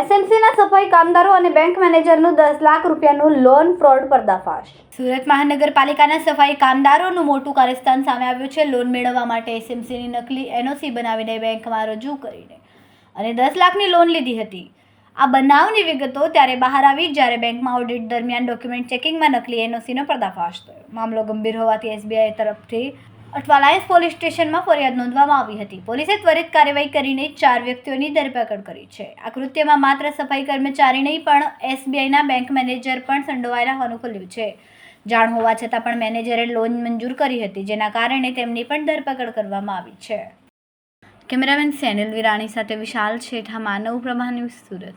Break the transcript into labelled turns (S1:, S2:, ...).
S1: એસએમસીના સફાઈ કામદારો અને બેંક મેનેજરનું દસ લાખ રૂપિયાનું લોન ફ્રોડ પર્દાફાશ. સુરત મહાનગરપાલિકાના સફાઈ કામદારોનું મોટું કાર્યસ્થાન સામે આવ્યું છે. લોન મેળવવા માટે એસએમસીની નકલી એનઓસી બનાવીને બેંકમાં રજૂ કરીને અને દસ લાખની લોન લીધી હતી. આ બનાવની વિગતો ત્યારે બહાર આવી જ્યારે બેંકમાં ઓડિટ દરમિયાન ડોક્યુમેન્ટ ચેકિંગમાં નકલી એનઓસીનો પર્દાફાશ થયો. મામલો ગંભીર હોવાથી એસબીઆઈ તરફથી અઠવાલાયન્સ પોલીસ સ્ટેશનમાં ફરિયાદ નોંધવામાં આવી હતી. પોલીસે ત્વરિત કાર્યવાહી કરીને ચાર વ્યક્તિઓની ધરપકડ કરી છે. આ કૃત્યમાં માત્ર સફાઈ કર્મચારી નહીં, પણ એસબીઆઈના બેંક મેનેજર પણ સંડોવાયેલા હોવાનું ખુલ્યું છે. જાણ હોવા છતાં પણ મેનેજરે લોન મંજૂર કરી હતી, જેના કારણે તેમની પણ ધરપકડ કરવામાં આવી છે. કેમેરામેન સેનિલ વિરાણી સાથે વિશાલ છેઠા, માનવ પ્રભા સુરત.